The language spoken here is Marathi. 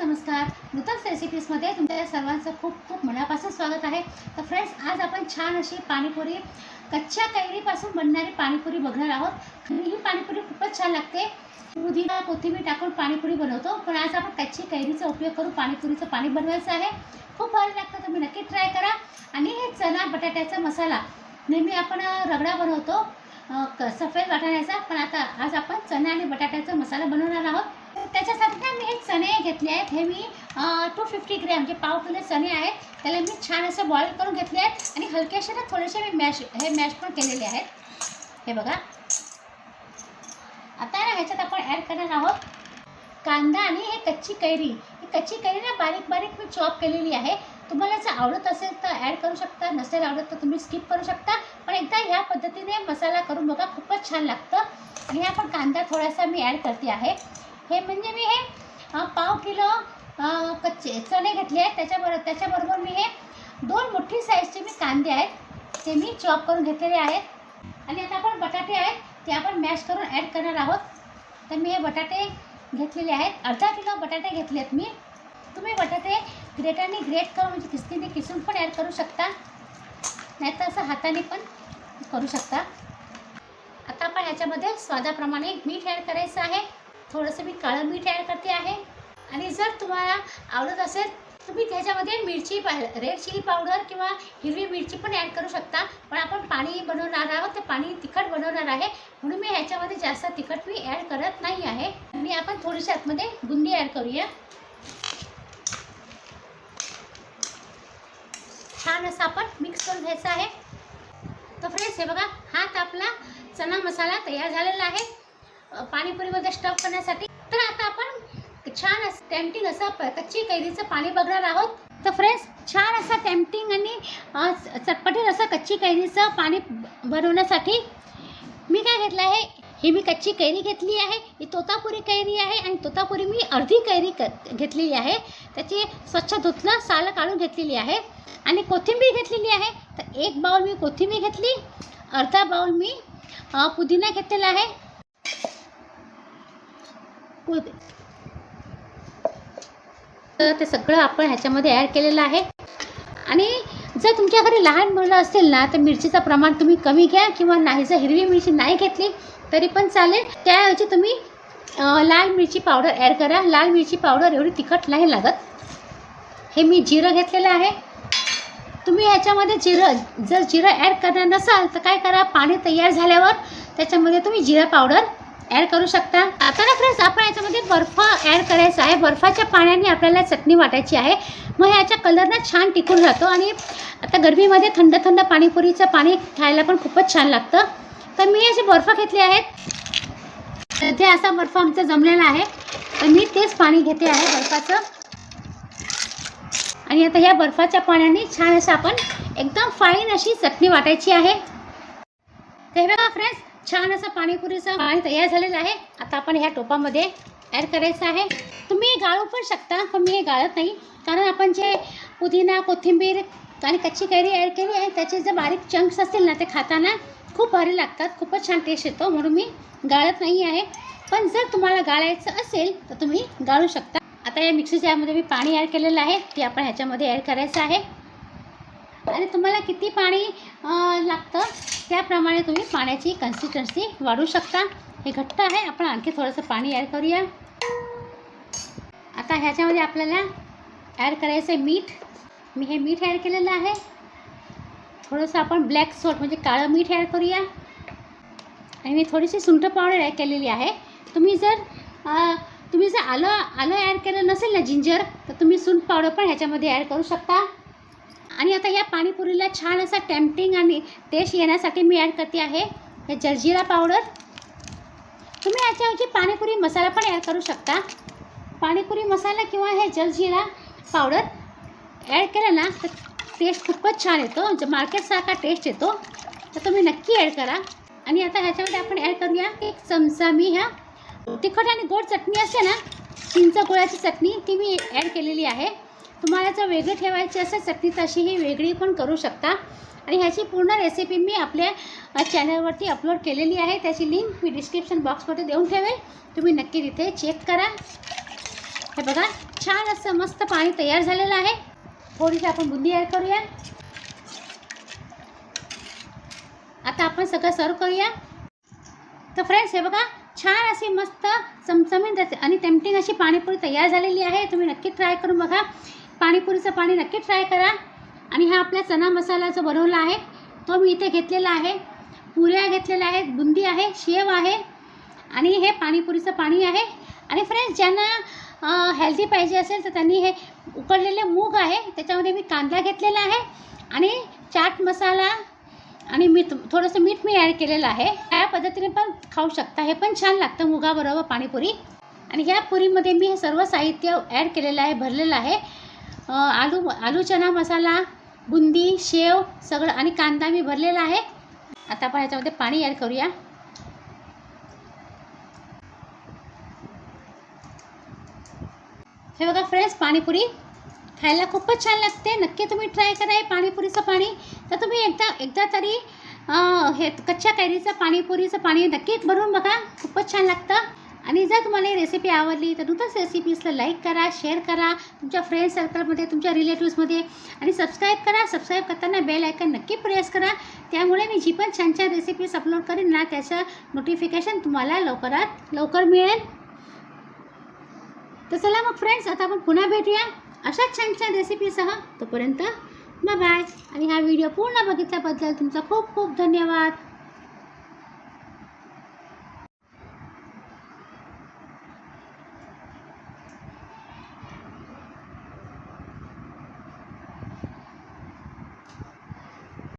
नमस्कार. नूतन रेसिपीजमध्ये तुमच्या सर्वांचं खूप खूप मनापासून स्वागत आहे. तर फ्रेंड्स आज आपण छान अशी पाणीपुरी कच्च्या कैरीपासून बनणारी पाणीपुरी बघणार आहोत. ही पाणीपुरी खूपच छान लागते. पुदिना कोथिंबीर टाकून पाणीपुरी बनवतो. पण आज आपण कच्ची कैरीचा उपयोग करून पाणीपुरीचं पाणी बनवायचं आहे. खूप भारी लागतं तुम्ही नक्की ट्राय करा. आणि हे चणा बटाट्याचा मसाला. नेहमी आपण रगडा बनवतो. क- सफेद वाटाण्याचा. पण आता आज आपण चणा आणि बटाट्याचा मसाला बनवणार आहोत. त्याच्यासाठी ना मी हे चणे घेतले आहेत. हे मी टू फिफ्टी ग्रॅम जे पाव किलो चणे आहेत त्याला मी छान असं बॉईल करून घेतले आहेत. आणि हलकेसे ना थोडेसे मी मॅश हे मॅश पण केलेले आहेत. हे बघा. आता ना ह्याच्यात आपण ॲड करणार आहोत कांदा आणि हे कच्ची कैरी. ही कच्ची कैरी ना बारीक बारीक मी चॉप केलेली आहे. तुम्हाला जर आवडत असेल तर ॲड करू शकता. नसेल आवडत तर तुम्ही स्किप करू शकता. पण एकदा ह्या पद्धतीने मसाला करून बघा खूपच छान लागतं. आणि हा पण कांदा थोडासा मी ॲड करते आहे. हे म्हणजे मी हे पाव किलो कच्चे चणे घेतले आहेत. त्याच्याबरोबर त्याच्याबरोबर मी हे दोन मोठी साईजचे मी कांदे आहेत. ते मी चॉप करून घेतलेले आहेत. आणि आता आपण बटाटे आहेत ते आपण मॅश करून ॲड करणार आहोत. तर मी हे बटाटे घेतलेले आहेत. अर्धा किलो बटाटे घेतले आहेत मी. तुम्ही बटाटे ग्रेटरने ग्रेट करून म्हणजे किसनीने किसून पण ॲड करू शकता. नाहीतर असं हाताने पण करू शकता. आता आपण ह्याच्यामध्ये स्वादाप्रमाणे मीठ ॲड करायचं आहे. थोडंसं मी काळं मीठ ॲड करते आहे. आणि जर तुम्हाला आवडत असेल तुम्ही त्याच्यामध्ये मिरची रेड चिली पावडर किंवा हिरवी मिरची पण ॲड करू शकता. पण आपण पाणी बनवणार आहोत ते पाणी तिखट बनवणार आहे. म्हणून मी ह्याच्यामध्ये जास्त तिखट मी ॲड करत नाही आहे. आणि आपण थोडीशी आतमध्ये बुंदी ॲड करूया. छान असं आपण मिक्स करून घ्यायचं आहे. तर फ्रेंड्स हे बघा हा आपला चना मसाला तयार झालेला आहे. पाणीपुरीमध्ये स्टफ करण्यासाठी. तर आता आपण छान असं टेम्पटिंग असं प- कच्ची कैरीचं पाणी बघणार आहोत. तर फ्रेंड्स छान असं टेम्पटिंग आणि चटपटीत असं कच्ची कैरीचं पाणी बनवण्यासाठी मी काय घेतलं आहे? ही मी कच्ची कैरी घेतली आहे ही तोतापुरी कैरी आहे आणि तोतापुरी मी अर्धी कैरी क घेतलेली आहे. त्याची स्वच्छ धुतलं सालं काढून घेतलेली आहे आणि कोथिंबीर घेतलेली आहे. तर एक बाउल मी कोथिंबीर घेतली अर्धा बाउल मी पुदिना घेतलेला आहे. तर ते सगळं आपण ह्याच्यामध्ये ॲड केलेलं आहे. आणि जर तुमच्या घरी लहान मुलं असतील ना तर मिरचीचं प्रमाण तुम्ही कमी घ्या किंवा नाही जर हिरवी मिरची नाही घेतली तरी पण चालेल. त्याऐवजी तुम्ही लाल मिरची पावडर ॲड करा. लाल मिरची पावडर एवढी तिखट नाही लागत. हे मी जिरं घेतलेलं आहे. तुम्ही ह्याच्यामध्ये जिरं जर जिरं ॲड करणार नसाल तर काय करा? पाणी तयार झाल्यावर त्याच्यामध्ये तुम्ही जिरा पावडर ॲड करू शकता. आता ना फ्रेंड्स आपण याच्यामध्ये बर्फ ॲड करायचा आहे. बर्फाच्या पाण्याने आपल्याला चटणी वाटायची आहे. मग ह्याच्या कलर ना छान टिकून राहतो आणि आता गरमीमध्ये थंड थंड पाणीपुरीचं पाणी खायला पण खूपच छान लागतं. तर मी असे बर्फ घेतले आहेत. ते असा बर्फ आमचा जमलेला आहे. तर मी तेच पाणी घेते आहे बर्फाचं. आणि आता ह्या बर्फाच्या पाण्याने छान असं आपण एकदम फाईन अशी चटणी वाटायची आहे. ते बघा फ्रेंड्स छान असं पाणीपुरीचं पाणी तयार झालेलं आहे. आता आपण ह्या टोपामध्ये ॲड करायचं आहे. तुम्ही हे गाळू पण शकता पण मी हे गाळत नाही. कारण आपण जे पुदिना कोथिंबीर आणि कच्ची कैरी ॲड केली आहे त्याचे जे बारीक चंक्स असतील ना ते खाताना खूप भारी लागतात. खूपच छान टेस्ट येतो म्हणून मी गाळत नाही आहे. पण जर तुम्हाला गाळायचं असेल तर तुम्ही गाळू शकता. आता या मिक्सी जारमध्ये मी पाणी ॲड केलेलं आहे. ते आपण ह्याच्यामध्ये ॲड करायचं आहे. आणि तुम्हाला किती पाणी लागतं? त्याप्रमाणे तुम्ही पाण्याची कन्सिस्टन्सी वाढवू शकता. हे घट्ट आहे. आपण आणखी थोडंसं पाणी ॲड करूया. आता ह्याच्यामध्ये आपल्याला ॲड करायचं आहे मीठ. मी हे मीठ ॲड केलेलं आहे. थोडंसं आपण ब्लॅक सोट म्हणजे काळं मीठ ॲड करूया. आणि मी थोडीशी सुंठ पावडर ॲड केलेली आहे. तुम्ही जर तुम्ही जर आलं आलं ॲड केलं नसेल ना जिंजर तर तुम्ही सुंठ पावडर पण ह्याच्यामध्ये ॲड करू शकता. आणि आता या पाणीपुरीला छान असा टेम्पटिंग आणि टेस्ट येण्यासाठी मी ॲड करते आहे हे जलजिरा पावडर तुम्ही याच्याऐवजी पाणीपुरी मसाला पण ॲड करू शकता. पाणीपुरी मसाला किंवा हे जलजिरा पावडर ॲड केलं ना तर टेस्ट खूपच छान येतो. ज मार्केटसारखा टेस्ट येतो. तर तुम्ही नक्की ॲड करा. आणि आता ह्याच्यामध्ये आपण ॲड करूया एक चमचा मी ह्या तिखट आणि गोड चटणी असते ना चिंच गुळाची चटणी ती मी ॲड केलेली आहे. तुम्हाला जर वेगळी ठेवायची असेल चटणी तशी ही वेगळी पण करू शकता. आणि ह्याची पूर्ण रेसिपी मी आपल्या चॅनलवरती अपलोड केलेली आहे. त्याची लिंक मी डिस्क्रिप्शन बॉक्समध्ये देऊन ठेवेल. तुम्ही नक्की तिथे चेक करा. हे बघा छान असं मस्त पाणी तयार झालेलं आहे. थोडीशी आपण बुंदी ॲड करूया. आता आपण सगळं सर्व करूया. तर फ्रेंड्स हे बघा छान अशी मस्त चमचमीत आणि टेम्पटिंग अशी पाणीपुरी तयार झालेली आहे. तुम्ही नक्की ट्राय करून बघा. पाणीपुरीचं पाणी नक्की ट्राय करा. आणि हा आपला चना मसाला जो बनवला आहे तो मी इथे घेतलेला आहे. पुऱ्या घेतलेल्या आहेत बुंदी आहे शेव आहे. आणि हे पाणीपुरीचं पाणी आहे. आणि फ्रेंड्स ज्यांना हेल्दी पाहिजे असेल तर त्यांनी हे उकडलेले मूग आहे त्याच्यामध्ये मी कांदा घेतलेला आहे. आणि चाट मसाला आणि मीठ थोडंसं मीठ मी ॲड केलेलं आहे. या पद्धतीने पण खाऊ शकता. हे पण छान लागतं मुगाबरोबर पाणीपुरी. आणि ह्या पुरीमध्ये मी हे सर्व साहित्य ॲड केलेलं आहे भरलेलं आहे. आलू आलू चना मसाला बुंदी शेव सगळं आणि कांदा मी भरलेला आहे. आता आपण ह्याच्यामध्ये पाणी ॲड करूया. हे बघा फ्रेंड्स पाणीपुरी खायला खूपच छान लागते. नक्की तुम्ही ट्राय करा हे पाणीपुरीचं पाणी. तर तुम्ही एकदा एकदा तरी हे कच्च्या कैरीचं पाणीपुरीचं पाणी नक्की बनवून बघा. खूपच छान लागतं. आणि जर तुम्हाला ही रेसिपी आवडली तर नूतन रेसिपीजला लाईक करा शेअर करा तुमच्या फ्रेंड सर्कलमध्ये तुमच्या रिलेटिव्समध्ये आणि सबस्क्राईब करा. सबस्क्राईब करताना बेल आयकन नक्की प्रेस करा. त्यामुळे मी जी पण छान छान रेसिपीज अपलोड करेन ना त्याचं नोटिफिकेशन तुम्हाला लवकरात लवकर मिळेल. तर चला मग फ्रेंड्स आता आपण पुन्हा भेटूया. अशाच छान छान रेसिपीसह तोपर्यंत बाय आणि हा व्हिडिओ पूर्ण बघितल्याबद्दल तुमचा खूप खूप धन्यवाद.